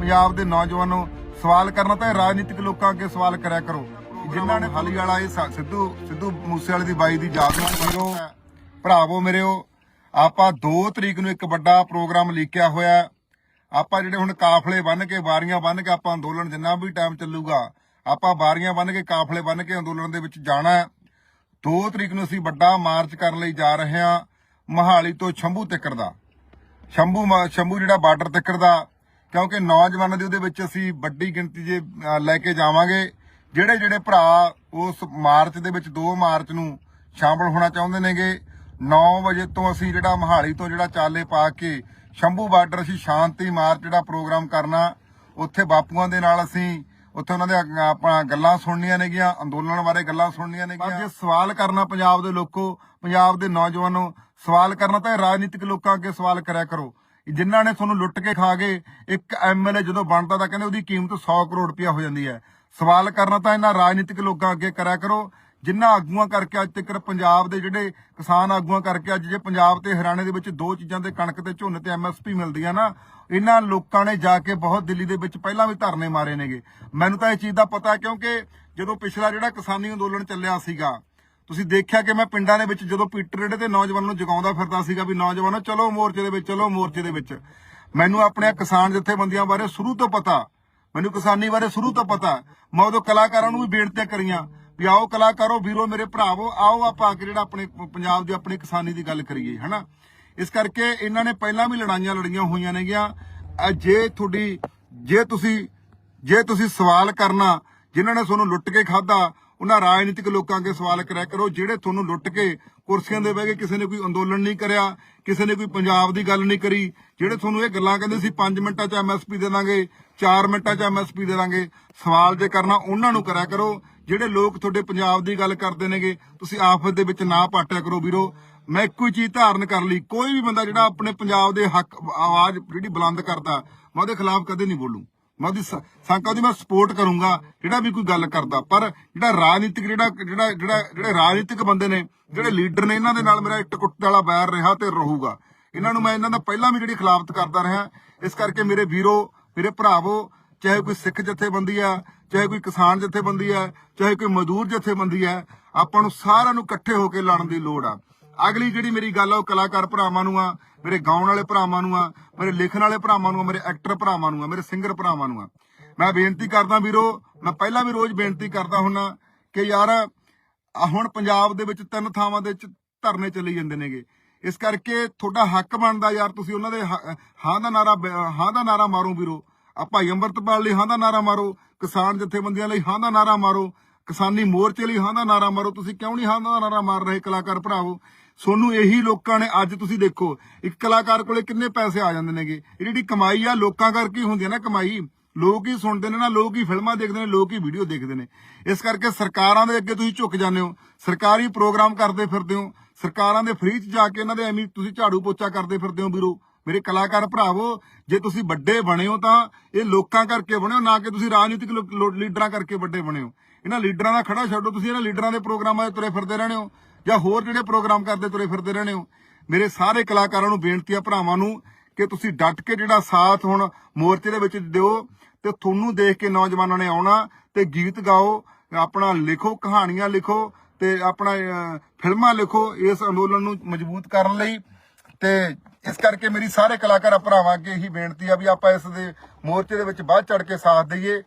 ਪੰਜਾਬ ਦੇ ਨੌਜਵਾਨੋ, ਸਵਾਲ ਕਰਨਾ ਤਾਂ ਰਾਜਨੀਤਿਕ ਲੋਕਾਂ ਅੱਗੇ ਸਵਾਲ ਕਰਿਆ ਕਰੋ। ਜਿਨ੍ਹਾਂ ਨੇ ਹਾਲੀ ਵਾਲਾ ਇਹ ਸ- ਸਿੱਧੂ ਸਿੱਧੂ ਮੂਸੇਵਾਲੇ ਦੀ ਬਾਈ ਦੀ ਯਾਦ ਨੂੰ ਵੀਰੋ ਭਰਾਵੋ ਮੇਰਿਓ ਆਪਾਂ 2 ਤਰੀਕ ਨੂੰ ਇੱਕ ਵੱਡਾ ਪ੍ਰੋਗਰਾਮ ਲੀਕਿਆ ਹੋਇਆ। ਆਪਾਂ ਜਿਹੜੇ ਹੁਣ ਕਾਫਲੇ ਬੰਨ ਕੇ, ਵਾਰੀਆਂ ਬੰਨ ਕੇ ਆਪਾਂ ਅੰਦੋਲਨ ਜਿੰਨਾ ਵੀ ਟਾਈਮ ਚੱਲੂਗਾ, ਆਪਾਂ ਵਾਰੀਆਂ ਬੰਨ ਕੇ, ਕਾਫਲੇ ਬੰਨ ਕੇ ਅੰਦੋਲਨ ਦੇ ਵਿੱਚ ਜਾਣਾ ਹੈ। 2 ਤਰੀਕ ਨੂੰ ਅਸੀਂ ਵੱਡਾ ਮਾਰਚ ਕਰਨ ਲਈ ਜਾ ਰਹੇ ਹਾਂ ਮਹਾਲੀ ਤੋਂ ਸ਼ੰਭੂ ਤੱਕਰ ਦਾ। ਸ਼ੰਭੂ ਮਾ- ਸ਼ੰਭੂ ਜਿਹੜਾ ਬਾਰਡਰ ਤੱਕਰ ਦਾ ਕਿਉਂਕਿ ਨੌਜਵਾਨਾਂ ਦੀ ਉਹਦੇ ਵਿੱਚ ਅਸੀਂ ਵੱਡੀ ਗਿਣਤੀ ਜੇ ਲੈ ਕੇ ਜਾਵਾਂਗੇ, ਜਿਹੜੇ ਜਿਹੜੇ ਭਰਾ ਉਸ ਮਾਰਚ ਦੇ ਵਿੱਚ 2 ਮਾਰਚ ਨੂੰ ਸ਼ਾਮਲ ਹੋਣਾ ਚਾਹੁੰਦੇ ਨੇਗੇ 9 ਵਜੇ ਤੋਂ ਅਸੀਂ ਜਿਹੜਾ ਮਹਾਲੀ ਤੋਂ ਜਿਹੜਾ ਚਾਲੇ ਪਾ ਕੇ ਸ਼ੰਭੂ ਬਾਰਡਰ ਅਸੀਂ ਸ਼ਾਂਤੀ ਮਾਰਚ ਜਿਹੜਾ ਪ੍ਰੋਗਰਾਮ ਕਰਨਾ, ਉੱਥੇ ਬਾਪੂਆਂ ਦੇ ਨਾਲ ਅਸੀਂ, ਉੱਥੇ ਉਹਨਾਂ ਦੇ ਆਪਾਂ ਗੱਲਾਂ ਸੁਣਨੀਆਂ ਨੇਗੀਆਂ, ਅੰਦੋਲਨ ਬਾਰੇ ਗੱਲਾਂ ਸੁਣਨੀਆਂ ਨੇਗੀਆਂ। ਜੇ ਸਵਾਲ ਕਰਨਾ ਪੰਜਾਬ ਦੇ ਲੋਕੋ, ਪੰਜਾਬ ਦੇ ਨੌਜਵਾਨੋ, ਸਵਾਲ ਕਰਨਾ ਤਾਂ ਰਾਜਨੀਤਿਕ ਲੋਕਾਂ ਅੱਗੇ ਸਵਾਲ ਕਰਿਆ ਕਰੋ। ਜਿਨ੍ਹਾਂ ਨੇ ਤੁਹਾਨੂੰ ਲੁੱਟ ਕੇ ਖਾ ਗਏ, ਇੱਕ ਐਮਐਲਏ ਜਦੋਂ ਬਣਦਾ ਤਾਂ ਕਹਿੰਦੇ ਉਹਦੀ ਕੀਮਤ 100 ਕਰੋੜ ਰੁਪਇਆ ਹੋ ਜਾਂਦੀ ਹੈ। ਸਵਾਲ ਕਰਨਾ ਤਾਂ ਇਹਨਾਂ ਰਾਜਨੀਤਿਕ ਲੋਕਾਂ ਅੱਗੇ ਕਰਿਆ ਕਰੋ, ਜਿਨ੍ਹਾਂ ਆਗੂਆਂ ਕਰਕੇ ਅੱਜ ਤੱਕ ਪੰਜਾਬ ਦੇ ਜਿਹੜੇ ਕਿਸਾਨ ਆਗੂਆਂ ਕਰਕੇ ਅੱਜ ਜੇ ਪੰਜਾਬ ਤੇ ਹਰਿਆਣੇ ਦੇ ਵਿੱਚ ਦੋ ਚੀਜ਼ਾਂ ਤੇ ਕਣਕ ਤੇ ਝੋਨੇ ਤੇ ਐਮਐਸਪੀ ਮਿਲਦੀ ਆ ਨਾ, ਇਹਨਾਂ ਲੋਕਾਂ ਨੇ ਜਾ ਕੇ ਬਹੁਤ ਦਿੱਲੀ ਦੇ ਵਿੱਚ ਪਹਿਲਾਂ ਵੀ ਧਰਨੇ ਮਾਰੇ ਨੇਗੇ। ਮੈਨੂੰ ਤਾਂ ਇਹ ਚੀਜ਼ ਦਾ ਪਤਾ ਕਿਉਂਕਿ ਜਦੋਂ ਪਿਛਲਾ ਜਿਹੜਾ ਕਿਸਾਨੀ ਅੰਦੋਲਨ ਚੱਲਿਆ ਸੀਗਾ ਤੁਸੀਂ ਦੇਖਿਆ ਕਿ ਮੈਂ ਪਿੰਡਾਂ ਦੇ ਵਿੱਚ ਜਦੋਂ ਪੀਟਰ ਰੇੜੇ ਤੇ ਨੌਜਵਾਨਾਂ ਨੂੰ ਜਗਾਉਂਦਾ ਫਿਰਦਾ ਸੀਗਾ ਵੀ ਨੌਜਵਾਨੋ, ਚਲੋ ਮੋਰਚੇ ਦੇ ਵਿੱਚ, ਚਲੋ ਮੋਰਚੇ ਦੇ ਵਿੱਚ। ਮੈਨੂੰ ਆਪਣੇ ਕਿਸਾਨ ਜਥੇਬੰਦੀਆਂ ਬਾਰੇ ਸ਼ੁਰੂ ਤੋਂ ਪਤਾ, ਮੈਨੂੰ ਕਿਸਾਨੀ ਬਾਰੇ ਸ਼ੁਰੂ ਤੋਂ ਪਤਾ। ਮੈਂ ਉਦੋਂ ਕਲਾਕਾਰਾਂ ਨੂੰ ਵੀ ਬੇਨਤੀਆਂ ਕਰੀਆਂ ਵੀ ਆਓ ਕਲਾਕਾਰੋ, ਵੀਰੋ, ਮੇਰੇ ਭਰਾਵੋ, ਆਓ ਆਪਾਂ ਕੇ ਜਿਹੜਾ ਆਪਣੇ ਪੰਜਾਬ ਦੀ ਆਪਣੀ ਕਿਸਾਨੀ ਦੀ ਗੱਲ ਕਰੀਏ, ਹਨਾ? ਇਸ ਕਰਕੇ ਇਹਨਾਂ ਨੇ ਪਹਿਲਾਂ ਵੀ ਲੜਾਈਆਂ ਲੜੀਆਂ ਹੋਈਆਂ ਨੇਗੀਆਂ। ਅਹ ਜੇ ਤੁਹਾਡੀ, ਜੇ ਤੁਸੀਂ ਜੇ ਤੁਸੀਂ ਸਵਾਲ ਕਰਨਾ, ਜਿਨ੍ਹਾਂ ਨੇ ਤੁਹਾਨੂੰ ਲੁੱਟ ਕੇ ਖਾਦਾ ਉਹਨਾਂ ਰਾਜਨੀਤਿਕ ਲੋਕਾਂ ਅੱਗੇ ਸਵਾਲ ਕਰਿਆ ਕਰੋ, ਜਿਹੜੇ ਤੁਹਾਨੂੰ ਲੁੱਟ ਕੇ ਕੁਰਸੀਆਂ ਦੇ ਬਹਿ ਕੇ ਕਿਸੇ ਨੇ ਕੋਈ ਅੰਦੋਲਨ ਨਹੀਂ ਕਰਿਆ, ਕਿਸੇ ਨੇ ਕੋਈ ਪੰਜਾਬ ਦੀ ਗੱਲ ਨਹੀਂ ਕਰੀ, ਜਿਹੜੇ ਤੁਹਾਨੂੰ ਇਹ ਗੱਲਾਂ ਕਹਿੰਦੇ ਸੀ 5 ਮਿੰਟਾਂ 'ਚ ਐਮਐਸਪੀ ਦੇ ਦਾਂਗੇ 4 ਮਿੰਟਾਂ 'ਚ ਐਮਐਸਪੀ ਦੇ ਦਾਂਗੇ, ਸਵਾਲ ਜੇ ਕਰਨਾ ਉਹਨਾਂ ਨੂੰ ਕਰਿਆ ਕਰੋ, ਜਿਹੜੇ ਲੋਕ ਤੁਹਾਡੇ ਪੰਜਾਬ ਦੀ ਗੱਲ ਕਰਦੇ ਨੇਗੇ, ਤੁਸੀਂ ਆਫਤ ਦੇ ਵਿੱਚ ਨਾ ਪਾਟਿਆ ਕਰੋ ਵੀਰੋ। ਮੈਂ ਇੱਕੋ ਹੀ ਚੀਜ਼ ਧਾਰਨ ਕਰ ਲਈ, ਕੋਈ ਵੀ ਬੰਦਾ ਜਿਹੜਾ ਆਪਣੇ ਪੰਜਾਬ ਦੇ ਹੱਕ, ਆਵਾਜ਼ ਜਿਹੜੀ ਬੁਲੰਦ ਕਰਦਾ, ਮੈਂ ਉਹਦੇ ਖਿਲਾਫ ਕਦੇ ਨਹੀਂ ਬੋਲੂ। ਮੈਂ ਉਹਦੀ ਸ- ਦੀ ਮੈਂ ਸਪੋਰਟ ਕਰੂੰਗਾ, ਜਿਹੜਾ ਵੀ ਕੋਈ ਗੱਲ ਕਰਦਾ। ਪਰ ਜਿਹੜਾ ਰਾਜਨੀਤਿਕ, ਜਿਹੜਾ ਜਿਹੜਾ ਜਿਹੜਾ, ਜਿਹੜੇ ਰਾਜਨੀਤਿਕ ਬੰਦੇ ਨੇ, ਜਿਹੜੇ ਲੀਡਰ ਨੇ, ਇਹਨਾਂ ਦੇ ਨਾਲ ਮੇਰਾ ਇੱਕ ਕੁੱਟ ਵਾਲਾ ਬੈਰ ਰਿਹਾ ਤੇ ਰਹੂਗਾ। ਇਹਨਾਂ ਨੂੰ ਮੈਂ ਇਹਨਾਂ ਦਾ ਪਹਿਲਾਂ ਵੀ ਜਿਹੜੀ ਖਿਲਾਫਤ ਕਰਦਾ ਰਿਹਾ, ਇਸ ਕਰਕੇ ਮੇਰੇ ਵੀਰੋ, ਮੇਰੇ ਭਰਾਵੋ, ਚਾਹੇ ਕੋਈ ਸਿੱਖ ਜਥੇਬੰਦੀ ਆ, ਚਾਹੇ ਕੋਈ ਕਿਸਾਨ ਜਥੇਬੰਦੀ ਆ, ਚਾਹੇ ਕੋਈ ਮਜ਼ਦੂਰ ਜਥੇਬੰਦੀ ਆ, ਆਪਾਂ ਨੂੰ ਸਾਰਿਆਂ ਨੂੰ ਇਕੱਠੇ ਹੋ ਕੇ ਲੜਨ ਦੀ ਲੋੜ ਆ। ਅਗਲੀ ਜਿਹੜੀ ਮੇਰੀ ਗੱਲ ਆ, ਉਹ ਕਲਾਕਾਰ ਭਰਾਵਾਂ ਨੂੰ ਆ, ਮੇਰੇ ਗਾਉਣ ਵਾਲੇ ਭਰਾਵਾਂ ਨੂੰ ਆ, ਮੇਰੇ ਲਿਖਣ ਵਾਲੇ ਭਰਾਵਾਂ ਨੂੰ ਆ, ਮੇਰੇ ਐਕਟਰ ਭਰਾਵਾਂ ਨੂੰ ਆ, ਮੇਰੇ ਸਿੰਗਰ ਭਰਾਵਾਂ ਨੂੰ ਆ। ਮੈਂ ਬੇਨਤੀ ਕਰਦਾ ਵੀਰੋ, ਮੈਂ ਪਹਿਲਾਂ ਵੀ ਰੋਜ਼ ਬੇਨਤੀ ਕਰਦਾ ਹੁੰਨਾ ਕਿ ਯਾਰ ਹੁਣ ਪੰਜਾਬ ਦੇ ਵਿੱਚ ਤਿੰਨ ਥਾਵਾਂ ਦੇ ਵਿੱਚ ਧਰਨੇ ਚੱਲੀ ਜਾਂਦੇ ਨੇਗੇ। ਇਸ ਕਰਕੇ ਤੁਹਾਡਾ ਹੱਕ ਬਣਦਾ ਯਾਰ, ਤੁਸੀਂ ਉਹਨਾਂ ਦੇ ਹਾਂ ਦਾ ਨਾਰਾ ਹਾਂ ਦਾ ਨਾਰਾ ਮਾਰੋ ਵੀਰੋ। ਆ ਭਾਈ ਅੰਮ੍ਰਿਤਪਾਲ ਲਈ ਹਾਂ ਦਾ ਨਾਰਾ ਮਾਰੋ, ਕਿਸਾਨ ਜਥੇਬੰਦੀਆਂ ਲਈ ਹਾਂ ਦਾ ਨਾਰਾ ਮਾਰੋ। ਕਿਸਾਨੀ ਮੋਰਚੇ ਲਈ ਹਾਂ ਦਾ ਨਾਰਾ ਮਾਰੋ, ਤੁਸੀਂ ਕਿਉਂ ਨਹੀਂ ਹਾਂ ਦਾ ਨਾਰਾ ਮਾਰ ਰਹੇ ਕਲਾਕਾਰ ਭਰਾਵੋ? ਸੋਨੂੰ ਇਹੀ ਲੋਕਾਂ ਨੇ ਅੱਜ ਤੁਸੀਂ ਦੇਖੋ, ਇੱਕ ਕਲਾਕਾਰ ਕੋਲੇ ਕਿੰਨੇ ਪੈਸੇ ਆ ਜਾਂਦੇ ਨੇਗੇ? ਇਹ ਜਿਹੜੀ ਕਮਾਈ ਆ, ਲੋਕਾਂ ਕਰਕੇ ਹੁੰਦੀ ਹੈ ਨਾ ਕਮਾਈ। ਲੋਕ ਹੀ ਸੁਣਦੇ ਨੇ ਨਾ, ਲੋਕ ਹੀ ਫਿਲਮਾਂ ਦੇਖਦੇ ਨੇ, ਲੋਕ ਹੀ ਵੀਡੀਓ ਦੇਖਦੇ ਨੇ। ਇਸ ਕਰਕੇ ਸਰਕਾਰਾਂ ਦੇ ਅੱਗੇ ਤੁਸੀਂ ਝੁਕ ਜਾਂਦੇ ਹੋ, ਸਰਕਾਰੀ ਪ੍ਰੋਗਰਾਮ ਕਰਦੇ ਫਿਰਦੇ ਹੋ, ਸਰਕਾਰਾਂ ਦੇ ਫ੍ਰੀ ਚ ਜਾ ਕੇ ਇਹਨਾਂ ਦੇ ਐਵੇਂ ਤੁਸੀਂ ਝਾੜੂ ਪੋਚਾ ਕਰਦੇ ਫਿਰਦੇ ਹੋ ਵੀਰੋ। ਮੇਰੇ ਕਲਾਕਾਰ ਭਰਾਵੋ, ਜੇ ਤੁਸੀਂ ਵੱਡੇ ਬਣੇ ਹੋ ਤਾਂ ਇਹ ਲੋਕਾਂ ਕਰਕੇ ਬਣੇ ਹੋ, ਨਾ ਕਿ ਤੁਸੀਂ ਰਾਜਨੀਤਿਕ ਲੀਡਰਾਂ ਕਰਕੇ ਵੱਡੇ ਬਣੇ ਹੋ। ਇਹਨਾਂ ਲੀਡਰਾਂ ਦਾ ਖੜਾ ਛੱਡੋ, ਤੁਸੀਂ ਇਹਨਾਂ ਲੀਡਰਾਂ ਦੇ ਪ੍ਰੋਗਰਾਮਾਂ 'ਤੇ ਤੁਰੇ ਫਿਰਦੇ ਰਹਿੰਦੇ ਹੋ ਜਾਂ ਹੋਰ ਜਿਹੜੇ ਪ੍ਰੋਗਰਾਮ ਕਰਦੇ ਤੁਰੇ ਫਿਰਦੇ ਰਹਿੰਦੇ ਹੋ। ਮੇਰੇ ਸਾਰੇ ਕਲਾਕਾਰਾਂ ਨੂੰ ਬੇਨਤੀ ਆ ਭਰਾਵਾਂ ਨੂੰ ਕਿ ਤੁਸੀਂ ਡਟ ਕੇ ਜਿਹੜਾ ਸਾਥ ਹੁਣ ਮੋਰਚੇ ਦੇ ਵਿੱਚ ਦਿਓ ਤੇ ਤੁਹਾਨੂੰ ਦੇਖ ਕੇ ਨੌਜਵਾਨਾਂ ਨੇ ਆਉਣਾ ਤੇ ਗੀਤ ਗਾਓ, ਆਪਣਾ ਲਿਖੋ, ਕਹਾਣੀਆਂ ਲਿਖੋ ਤੇ ਆਪਣਾ ਫਿਲਮਾਂ ਲਿਖੋ ਇਸ ਅੰਦੋਲਨ ਨੂੰ ਮਜ਼ਬੂਤ ਕਰਨ ਲਈ। ਤੇ ਇਸ ਕਰਕੇ ਮੇਰੀ ਸਾਰੇ ਕਲਾਕਾਰ ਭਰਾਵਾਂ ਅੱਗੇ ਇਹੀ ਬੇਨਤੀ ਆ ਵੀ ਆਪਾਂ ਇਸ ਦੇ ਮੋਰਚੇ ਦੇ ਵਿੱਚ ਬਾਅਦ ਚੜ ਕੇ ਸਾਥ ਦਈਏ।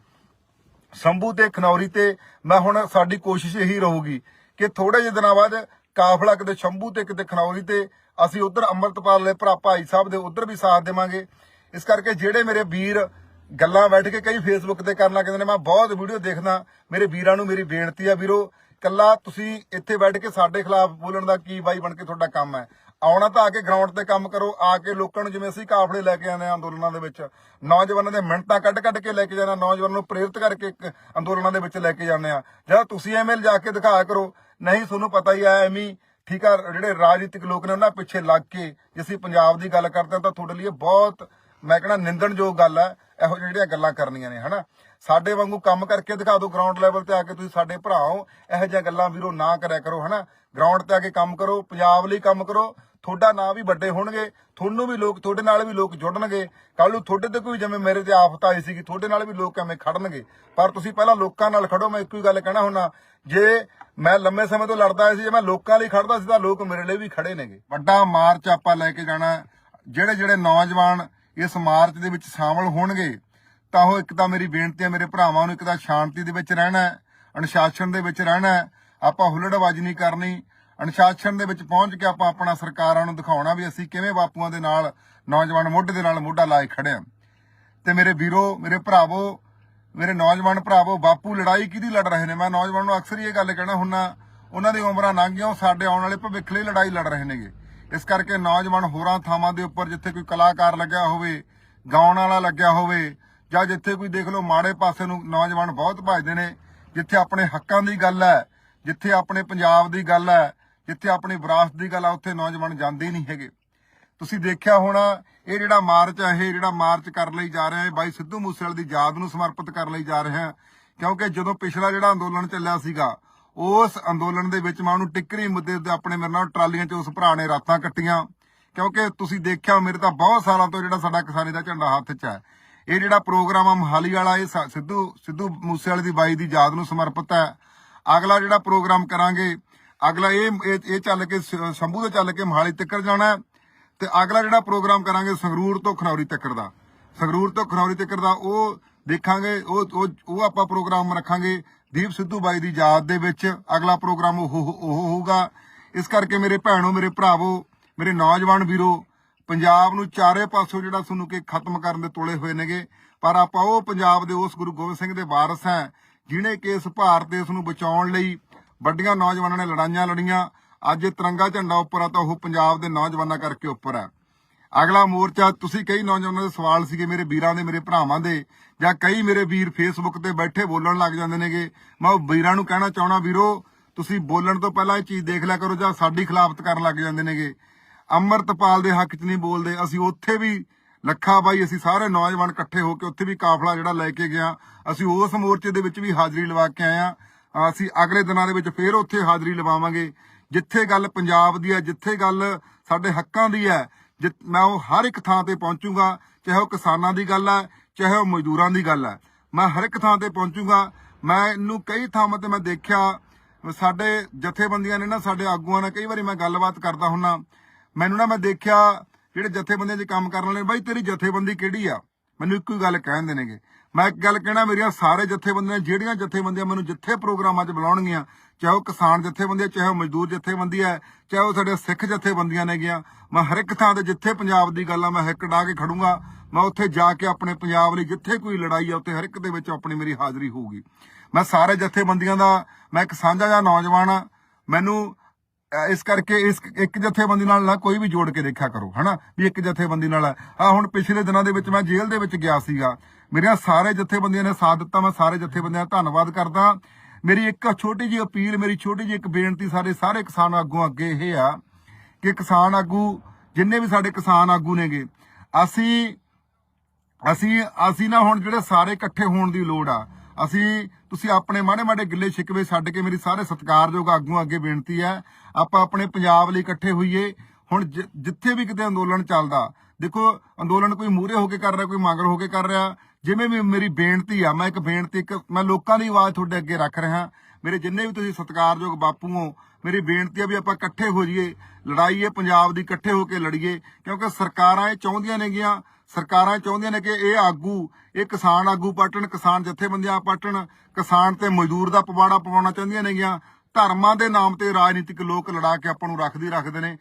ਸ਼ੰਭੂ ਤੇ ਖਨੌਰੀ ਤੇ ਮੈਂ ਹੁਣ ਸਾਡੀ ਕੋਸ਼ਿਸ਼ ਇਹੀ ਰਹੂਗੀ ਕਿ ਥੋੜੇ ਜਿਹੇ ਦਿਨਾਂ ਬਾਅਦ ਕਾਫਲਾ ਕਿਤੇ ਸ਼ੰਭੂ ਤੇ, ਕਿਤੇ ਖਨੌਰੀ ਤੇ ਅਸੀਂ ਉਧਰ ਅੰਮ੍ਰਿਤਪਾਲ ਦੇ ਭਰਾ ਭਾਈ ਸਾਹਿਬ ਦੇ ਉਧਰ ਵੀ ਸਾਥ ਦੇਵਾਂਗੇ। ਇਸ ਕਰਕੇ ਜਿਹੜੇ ਮੇਰੇ ਵੀਰ ਗੱਲਾਂ ਬੈਠ ਕੇ ਕਈ ਫੇਸਬੁੱਕ ਤੇ ਕਰਨ ਲੱਗ ਜਾਂਦੇ ਨੇ, ਮੈਂ ਬਹੁਤ ਵੀਡੀਓ ਦੇਖਦਾ, ਮੇਰੇ ਵੀਰਾਂ ਨੂੰ ਮੇਰੀ ਬੇਨਤੀ ਆ ਵੀਰੋ ਕੱਲਾ ਤੁਸੀਂ ਇੱਥੇ ਬੈਠ ਕੇ ਸਾਡੇ ਖਿਲਾਫ ਬੋਲਣ ਦਾ ਕੀ ਬਾਈ ਬਣ ਕੇ ਤੁਹਾਡਾ ਕੰਮ ਹੈ? ਆਉਣਾ ਤਾਂ ਆ ਕੇ ਗਰਾਊਂਡ ਤੇ ਕੰਮ ਕਰੋ, ਆ ਕੇ ਲੋਕਾਂ ਨੂੰ ਜਿਵੇਂ ਅਸੀਂ ਕਾਫਲੇ ਲੈ ਕੇ ਆਉਂਦੇ ਹਾਂ ਅੰਦੋਲਨਾਂ ਦੇ ਵਿੱਚ, ਨੌਜਵਾਨਾਂ ਦੇ ਮਿੰਟਾਂ ਕੱਢ ਕੱਢ ਕੇ ਲੈ ਕੇ ਜਾਣਾ ਨੌਜਵਾਨਾਂ ਨੂੰ ਪ੍ਰੇਰਿਤ ਕਰਕੇ ਅੰਦੋਲਨਾਂ ਦੇ ਵਿੱਚ ਲੈ ਕੇ ਜਾਂਦੇ ਆ ਜਿਹੜਾ ਤੁਸੀਂ ਐਵੇਂ ਜਾ ਕੇ ਦਿਖਾਇਆ ਕਰੋ, ਨਹੀਂ ਤੁਹਾਨੂੰ ਪਤਾ ਹੀ ਆ, ਐਵੇਂ ਠੀਕ ਆ, ਜਿਹੜੇ ਰਾਜਨੀਤਿਕ ਲੋਕ ਨੇ ਉਹਨਾਂ ਪਿੱਛੇ ਲੱਗ ਕੇ ਜੇ ਅਸੀਂ ਪੰਜਾਬ ਦੀ ਗੱਲ ਕਰਦੇ ਹਾਂ ਤਾਂ ਤੁਹਾਡੇ ਲਈ ਬਹੁਤ, ਮੈਂ ਕਹਿੰਦਾ ਨਿੰਦਣਯੋਗ ਗੱਲ ਹੈ ਇਹੋ ਜਿਹੀਆਂ ਜਿਹੜੀਆਂ ਗੱਲਾਂ ਕਰਨੀਆਂ ਨੇ, ਹਨਾ? ਸਾਡੇ ਵਾਂਗੂ ਕੰਮ ਕਰਕੇ ਦਿਖਾ ਦਿਓ ਗਰਾਊਂਡ ਲੈਵਲ ਤੇ ਆ ਕੇ ਤੁਸੀਂ ਸਾਡੇ ਭਰਾ ਹੋ, ਇਹੋ ਜਿਹੀਆਂ ਗੱਲਾਂ ਵੀਰੋ ਨਾ ਕਰਿਆ ਕਰੋ, ਹਨਾ? ਗਰਾਊਂਡ ਤੇ ਆ ਕੇ ਕੰਮ ਕਰੋ, ਪੰਜਾਬ ਲਈ ਕੰਮ ਕਰੋ ਤੁਹਾਡਾ ਨਾਂ ਵੀ ਵੱਡੇ ਹੋਣਗੇ, ਤੁਹਾਨੂੰ ਵੀ ਲੋਕ, ਤੁਹਾਡੇ ਨਾਲ ਵੀ ਲੋਕ ਜੁੜਨਗੇ। ਕੱਲ ਨੂੰ ਤੁਹਾਡੇ ਤੇ ਕੋਈ ਜਿਵੇਂ ਮੇਰੇ ਤੇ ਆਫਤ ਆਈ ਸੀ ਕਿ ਤੁਹਾਡੇ ਨਾਲ ਵੀ ਲੋਕ ਐਵੇਂ ਖੜਨਗੇ। ਪਰ ਤੁਸੀਂ ਪਹਿਲਾਂ ਲੋਕਾਂ ਨਾਲ ਖੜੋ, ਮੈਂ ਇੱਕੋ ਹੀ ਗੱਲ ਕਹਿਣਾ ਹੁੰਨਾ ਜੇ ਮੈਂ ਲੰਮੇ ਸਮੇਂ ਤੋਂ ਲੜਦਾ ਆਇਆ ਸੀ, ਜੇ ਮੈਂ ਲੋਕਾਂ ਲਈ ਖੜਦਾ ਸੀ, ਤਾਂ ਲੋਕ ਮੇਰੇ ਲਈ ਵੀ ਖੜੇ ਨੇਗੇ। ਵੱਡਾ ਮਾਰਚ ਆਪਾਂ ਲੈ ਕੇ ਜਾਣਾ। ਜਿਹੜੇ ਜਿਹੜੇ ਨੌਜਵਾਨ ਇਸ ਮਾਰਚ ਦੇ ਵਿੱਚ ਸ਼ਾਮਲ ਹੋਣਗੇ, ਤਾਂ ਉਹ ਇੱਕ ਤਾਂ ਮੇਰੀ ਬੇਨਤੀ ਹੈ, ਮੇਰੇ ਭਰਾਵਾਂ ਨੂੰ ਇੱਕ ਤਾਂ ਸ਼ਾਂਤੀ ਦੇ ਵਿੱਚ ਰਹਿਣਾ ਅਨੁਸ਼ਾਸਨ ਦੇ ਵਿੱਚ ਰਹਿਣਾ ਆਪਾਂ ਹੁੱਲੜਬਾਜ਼ੀ ਨਹੀਂ ਕਰਨੀ। ਅਨੁਸ਼ਾਸਨ ਦੇ ਵਿੱਚ ਪਹੁੰਚ ਕੇ ਆਪਾਂ ਆਪਣਾ ਸਰਕਾਰਾਂ ਨੂੰ ਦਿਖਾਉਣਾ ਵੀ ਅਸੀਂ ਕਿਵੇਂ ਬਾਪੂਆਂ ਦੇ ਨਾਲ, ਨੌਜਵਾਨ ਮੋਢੇ ਦੇ ਨਾਲ ਮੋਢਾ ਲਾਏ ਖੜੇ ਹਾਂ। ਤੇ ਮੇਰੇ ਵੀਰੋ, ਮੇਰੇ ਭਰਾਵੋ, ਮੇਰੇ ਨੌਜਵਾਨ ਭਰਾਵੋ, ਬਾਪੂ ਲੜਾਈ ਕਿਹਦੀ ਲੜ ਰਹੇ ਨੇ? ਮੈਂ ਨੌਜਵਾਨ ਨੂੰ ਅਕਸਰ ਹੀ ਇਹ ਗੱਲ ਕਹਿਣਾ ਹੁੰਨਾ, ਉਹਨਾਂ ਦੀ ਉਮਰਾਂ ਲੰਘ ਗਈਆਂ ਸਾਡੇ ਆਉਣ ਵਾਲੇ ਭਵਿੱਖ ਲਈ ਲੜਾਈ ਲੜ ਰਹੇ ਨੇਗੇ। ਇਸ ਕਰਕੇ ਨੌਜਵਾਨ ਹੋਰਾਂ ਥਾਵਾਂ ਦੇ ਉੱਪਰ ਜਿੱਥੇ ਕੋਈ ਕਲਾਕਾਰ ਲੱਗਿਆ ਹੋਵੇ, ਗਾਉਣ ਵਾਲਾ ਲੱਗਿਆ ਹੋਵੇ, ਜਾਂ ਜਿੱਥੇ ਕੋਈ ਦੇਖ ਲਓ ਮਾੜੇ ਪਾਸੇ ਨੂੰ ਨੌਜਵਾਨ ਬਹੁਤ ਭੱਜਦੇ ਨੇ, ਜਿੱਥੇ ਆਪਣੇ ਹੱਕਾਂ ਦੀ ਗੱਲ ਹੈ, ਜਿੱਥੇ ਆਪਣੇ ਪੰਜਾਬ ਦੀ ਗੱਲ ਹੈ ਜਿੱਥੇ ਆਪਣੀ ਵਿਰਾਸਤ ਦੀ ਗੱਲ ਆ, ਉੱਥੇ ਨੌਜਵਾਨ ਜਾਂਦੇ ਹੀ ਨਹੀਂ ਹੈਗੇ। ਤੁਸੀਂ ਦੇਖਿਆ ਹੋਣਾ, ਇਹ ਜਿਹੜਾ ਮਾਰਚ ਹੈ ਇਹ ਜਿਹੜਾ ਮਾਰਚ ਕਰਨ ਲਈ ਜਾ ਰਿਹਾ ਹੈ, ਬਾਈ ਸਿੱਧੂ ਮੂਸੇਵਾਲੇ ਦੀ ਯਾਦ ਨੂੰ ਸਮਰਪਿਤ ਕਰਨ ਲਈ ਜਾ ਰਿਹਾ ਕਿਉਂਕਿ ਜਦੋਂ ਪਿਛਲਾ ਜਿਹੜਾ ਅੰਦੋਲਨ ਚੱਲਿਆ ਸੀਗਾ, ਉਸ ਅੰਦੋਲਨ ਦੇ ਵਿੱਚ ਮੈਂ ਉਹਨੂੰ ਟਿੱਕਰੀ ਮੁੱਦੇ ਤੇ ਆਪਣੇ ਮੇਰੇ ਨਾਲ ਟਰਾਲੀਆਂ 'ਚ ਉਸ ਭਰਾ ਨੇ ਰਾਤਾਂ ਕੱਟੀਆਂ। ਕਿਉਂਕਿ ਤੁਸੀਂ ਦੇਖਿਆ, ਮੇਰੇ ਤਾਂ ਬਹੁਤ ਸਾਲਾਂ ਤੋਂ ਜਿਹੜਾ ਸਾਡਾ ਕਿਸਾਨੀ ਦਾ ਝੰਡਾ ਹੱਥ 'ਚ ਹੈ। ਇਹ ਜਿਹੜਾ ਪ੍ਰੋਗਰਾਮ ਆ, ਮਹਾਲੀ ਵਾਲਾ, ਇਹ ਸਾ- ਸਿੱਧੂ ਸਿੱਧੂ ਮੂਸੇਵਾਲੇ ਦੀ ਬਾਈ ਦੀ ਯਾਦ ਨੂੰ ਸਮਰਪਿਤ ਹੈ। ਅਗਲਾ ਜਿਹੜਾ ਪ੍ਰੋਗਰਾਮ ਕਰਾਂਗੇ ਅਗਲਾ ਇਹ ਇਹ ਚੱਲ ਕੇ ਸ਼ੰਭੂ ਤੋਂ ਚੱਲ ਕੇ ਮਹਾਲੀ ਤੱਕ ਜਾਣਾ ਹੈ ਤੇ ਅਗਲਾ ਜਿਹੜਾ ਪ੍ਰੋਗਰਾਮ ਕਰਾਂਗੇ ਸੰਗਰੂਰ ਤੋਂ ਖਨੌਰੀ ਤੱਕ ਦਾ। ਸੰਗਰੂਰ ਤੋਂ ਖਨੌਰੀ ਤੱਕ ਦਾ ਉਹ ਦੇਖਾਂਗੇ, ਉਹ ਉਹ ਆਪਾਂ ਪ੍ਰੋਗਰਾਮ ਰੱਖਾਂਗੇ ਦੀਪ ਸਿੱਧੂ ਬਾਈ ਦੀ ਯਾਦ ਦੇ ਵਿੱਚ। ਅਗਲਾ ਪ੍ਰੋਗਰਾਮ ਉਹ ਉਹ ਉਹ ਹੋਊਗਾ। ਇਸ ਕਰਕੇ ਮੇਰੇ ਭੈਣੋ, ਮੇਰੇ ਭਰਾਵੋ, ਮੇਰੇ ਨੌਜਵਾਨ ਵੀਰੋ, ਪੰਜਾਬ ਨੂੰ ਚਾਰੇ ਪਾਸੋਂ ਜਿਹੜਾ ਤੁਹਾਨੂੰ ਕਿ ਖਤਮ ਕਰਨ ਦੇ ਤੋਲੇ ਹੋਏ ਨੇਗੇ। ਪਰ ਆਪਾਂ ਉਹ ਪੰਜਾਬ ਦੇ ਉਸ ਗੁਰੂ ਗੋਬਿੰਦ ਸਿੰਘ ਦੇ ਵਾਰਸ ਹੈ ਜਿਨੇ ਕਿ ਇਸ ਭਾਰਤ ਦੇਸ਼ ਨੂੰ ਬਚਾਉਣ ਲਈ ਵੱਡੀਆਂ ਨੌਜਵਾਨਾਂ ਨੇ ਲੜਾਈਆਂ ਲੜੀਆਂ। ਅੱਜ ਇਹ ਤਿਰੰਗਾ ਝੰਡਾ ਉੱਪਰ ਆ ਤਾਂ ਉਹ ਪੰਜਾਬ ਦੇ ਨੌਜਵਾਨਾਂ ਕਰਕੇ ਉੱਪਰ ਆ ਅਗਲਾ ਮੋਰਚਾ, ਤੁਸੀਂ ਕਈ ਨੌਜਵਾਨਾਂ ਦੇ ਸਵਾਲ ਸੀਗੇ, ਮੇਰੇ ਵੀਰਾਂ ਦੇ, ਮੇਰੇ ਭਰਾਵਾਂ ਦੇ, ਜਾਂ ਕਈ ਮੇਰੇ ਵੀਰ ਫੇਸਬੁੱਕ ਤੇ ਬੈਠੇ ਬੋਲਣ ਲੱਗ ਜਾਂਦੇ ਨੇਗੇ। ਮੈਂ ਉਹ ਵੀਰਾਂ ਨੂੰ ਕਹਿਣਾ ਚਾਹਣਾ ਵੀਰੋ, ਤੁਸੀਂ ਬੋਲਣ ਤੋਂ ਪਹਿਲਾਂ ਇਹ ਚੀਜ਼ ਦੇਖ ਲਿਆ ਕਰੋ, ਜਾਂ ਸਾਡੀ ਖਿਲਾਫਤ ਕਰਨ ਲੱਗ ਜਾਂਦੇ ਨੇਗੇ। ਅੰਮ੍ਰਿਤਪਾਲ ਦੇ ਹੱਕ 'ਚ ਨਹੀਂ ਬੋਲਦੇ। ਅਸੀਂ ਉੱਥੇ ਵੀ ਲੱਖਾ ਬਾਈ, ਅਸੀਂ ਸਾਰੇ ਨੌਜਵਾਨ ਇਕੱਠੇ ਹੋ ਕੇ ਉੱਥੇ ਵੀ ਕਾਫਲਾ ਜਿਹੜਾ ਲੈ ਕੇ ਗਿਆ। ਅਸੀਂ ਉਸ ਮੋਰਚੇ ਦੇ ਵਿੱਚ ਵੀ ਹਾਜ਼ਰੀ ਲਵਾ ਕੇ ਆਏ ਆ ਅਸੀਂ ਅਗਲੇ ਦਿਨਾਂ ਦੇ ਵਿੱਚ ਫੇਰ ਉੱਥੇ ਹਾਜ਼ਰੀ ਲਵਾਵਾਂਗੇ। ਜਿੱਥੇ ਗੱਲ ਪੰਜਾਬ ਦੀ ਹੈ, ਜਿੱਥੇ ਗੱਲ ਸਾਡੇ ਹੱਕਾਂ ਦੀ ਹੈ ਜਿ- ਮੈਂ ਉਹ ਹਰ ਇੱਕ ਥਾਂ ਤੇ ਪਹੁੰਚੂਗਾ, ਚਾਹੇ ਉਹ ਕਿਸਾਨਾਂ ਦੀ ਗੱਲ ਹੈ, ਚਾਹੇ ਉਹ ਮਜ਼ਦੂਰਾਂ ਦੀ ਗੱਲ ਹੈ। ਮੈਂ ਹਰ ਇੱਕ ਥਾਂ ਤੇ ਪਹੁੰਚੂਗਾ। ਮੈਂ ਇਹਨੂੰ ਕਈ ਥਾਵਾਂ ਤੇ ਮੈਂ ਦੇਖਿਆ, ਸਾਡੇ ਜਥੇਬੰਦੀਆਂ ਨੇ ਨਾ ਸਾਡੇ ਆਗੂਆਂ ਨਾਲ ਕਈ ਵਾਰੀ ਮੈਂ ਗੱਲਬਾਤ ਕਰਦਾ ਹੁੰਨਾ ਮੈਨੂੰ ਨਾ ਮੈਂ ਦੇਖਿਆ, ਜਿਹੜੇ ਜਥੇਬੰਦੀਆਂ 'ਚ ਕੰਮ ਕਰਨ ਵਾਲੇ ਬਾਈ ਤੇਰੀ ਜਥੇਬੰਦੀ ਕਿਹੜੀ ਆ? ਮੈਨੂੰ ਇੱਕੋ ਹੀ ਗੱਲ ਕਹਿੰਦੇ ਨੇਗੇ ਮੈਂ ਇੱਕ ਗੱਲ ਕਹਿਣਾ ਮੇਰੀਆਂ ਸਾਰੇ ਜਥੇਬੰਦੀਆਂ, ਜਿਹੜੀਆਂ ਜਥੇਬੰਦੀਆਂ ਮੈਨੂੰ ਜਿੱਥੇ ਪ੍ਰੋਗਰਾਮਾਂ 'ਚ ਬੁਲਾਉਣਗੀਆਂ, ਚਾਹੇ ਉਹ ਕਿਸਾਨ ਜਥੇਬੰਦੀ ਹੈ, ਚਾਹੇ ਉਹ ਮਜ਼ਦੂਰ ਜਥੇਬੰਦੀ ਹੈ, ਚਾਹੇ ਉਹ ਸਾਡੇ ਸਿੱਖ ਜਥੇਬੰਦੀਆਂ ਨੇਗੀਆਂ, ਮੈਂ ਹਰ ਇੱਕ ਥਾਂ ਤੇ ਜਿੱਥੇ ਪੰਜਾਬ ਦੀ ਗੱਲ ਆ, ਮੈਂ ਹਿੱਕ ਡਾ ਕੇ ਖੜੂੰਗਾ, ਮੈਂ ਉੱਥੇ ਜਾ ਕੇ ਆਪਣੇ ਪੰਜਾਬ ਲਈ ਜਿੱਥੇ ਕੋਈ ਲੜਾਈ ਆ, ਉੱਥੇ ਹਰ ਇੱਕ ਦੇ ਵਿੱਚ ਆਪਣੀ ਮੇਰੀ ਹਾਜ਼ਰੀ ਹੋਊਗੀ। ਮੈਂ ਸਾਰੇ ਜਥੇਬੰਦੀਆਂ ਦਾ, ਮੈਂ ਇੱਕ ਸਾਂਝਾ ਜਾਂ ਨੌਜਵਾਨ ਆ, ਮੈਨੂੰ ਇਸ ਕਰਕੇ ਇਸ ਇੱਕ ਜਥੇਬੰਦੀ ਨਾਲ ਨਾ ਕੋਈ ਵੀ ਜੋੜ ਕੇ ਦੇਖਿਆ ਕਰੋ, ਹਨਾ? ਵੀ ਇੱਕ ਜਥੇਬੰਦੀ ਨਾਲ ਆ। ਹੁਣ ਪਿਛਲੇ ਦਿਨਾਂ ਦੇ ਵਿੱਚ ਮੈਂ ਜੇਲ੍ਹ ਦੇ ਵਿੱਚ ਗਿਆ ਸੀਗਾ। ਮੇਰੀਆਂ ਸਾਰੇ ਜਥੇਬੰਦੀਆਂ ਨੇ ਸਾਥ ਦਿੱਤਾ, ਮੈਂ ਸਾਰੇ ਜਥੇਬੰਦੀਆਂ ਦਾ ਧੰਨਵਾਦ ਕਰਦਾ। ਮੇਰੀ ਇੱਕ ਛੋਟੀ ਜਿਹੀ ਅਪੀਲ, ਮੇਰੀ ਛੋਟੀ ਜਿਹੀ ਇੱਕ ਬੇਨਤੀ ਸਾਡੇ ਸਾਰੇ ਕਿਸਾਨ ਆਗੂ ਅੱਗੇ ਇਹ ਆ ਕਿ ਕਿਸਾਨ ਆਗੂ, ਜਿੰਨੇ ਵੀ ਸਾਡੇ ਕਿਸਾਨ ਆਗੂ ਨੇਗੇ, ਅਸੀਂ ਅਸੀਂ ਅਸੀਂ ਨਾ ਹੁਣ ਜਿਹੜੇ ਸਾਰੇ ਇਕੱਠੇ ਹੋਣ ਦੀ ਲੋੜ ਆ ਅਸੀਂ ਤੁਸੀਂ ਆਪਣੇ ਮਾੜੇ ਮਾੜੇ ਗਿੱਲੇ ਸ਼ਿਕਵੇ ਛੱਡ ਕੇ ਮੇਰੀ ਸਾਰੇ ਸਤਿਕਾਰਯੋਗ ਆਗੂਆਂ ਅੱਗੇ ਬੇਨਤੀ ਹੈ, ਆਪਾਂ ਆਪਣੇ ਪੰਜਾਬ ਲਈ ਇਕੱਠੇ ਹੋਈਏ। ਹੁਣ ਜਿੱਥੇ ਵੀ ਕਿਤੇ ਅੰਦੋਲਨ ਚੱਲਦਾ, ਦੇਖੋ, ਅੰਦੋਲਨ ਕੋਈ ਮੂਹਰੇ ਹੋ ਕੇ ਕਰ ਰਿਹਾ, ਕੋਈ ਮੰਗਰ ਹੋ ਕੇ ਕਰ ਰਿਹਾ, ਜਿਵੇਂ ਵੀ ਮੇਰੀ ਬੇਨਤੀ ਆ, ਮੈਂ ਇੱਕ ਬੇਨਤੀ, ਇੱਕ, ਮੈਂ ਲੋਕਾਂ ਦੀ ਆਵਾਜ਼ ਤੁਹਾਡੇ ਅੱਗੇ ਰੱਖ ਰਿਹਾ। ਮੇਰੇ ਜਿੰਨੇ ਵੀ ਤੁਸੀਂ ਸਤਿਕਾਰਯੋਗ ਬਾਪੂ ਹੋ, ਮੇਰੀ ਬੇਨਤੀ ਆ ਵੀ ਆਪਾਂ ਇਕੱਠੇ ਹੋ ਜਾਈਏ ਲੜਾਈ ਪੰਜਾਬ ਦੀ ਇਕੱਠੇ ਹੋ ਕੇ ਲੜੀਏ, ਕਿਉਂਕਿ ਸਰਕਾਰਾਂ ਇਹ ਚਾਹੁੰਦੀਆਂ ਨੇਗੀਆਂ ਸਰਕਾਰਾਂ ਚਾਹੁੰਦੀਆਂ ਨੇ ਕਿ ਇਹ ਆਗੂ, ਇਹ ਕਿਸਾਨ ਆਗੂ ਪਾਟਣ ਕਿਸਾਨ ਜਥੇਬੰਦੀਆਂ ਪਾਟਣ ਕਿਸਾਨ ਤੇ ਮਜ਼ਦੂਰ ਦਾ ਪਵਾੜਾ ਪਵਾਉਣਾ ਚਾਹੁੰਦੀਆਂ ਨੇਗੀਆਂ। ਧਰਮਾਂ ਦੇ ਨਾਮ ਤੇ ਰਾਜਨੀਤਿਕ ਲੋਕ ਲੜਾ ਕੇ ਆਪਾਂ ਨੂੰ ਰੱਖਦੀ ਰੱਖਦੇ ਨੇ।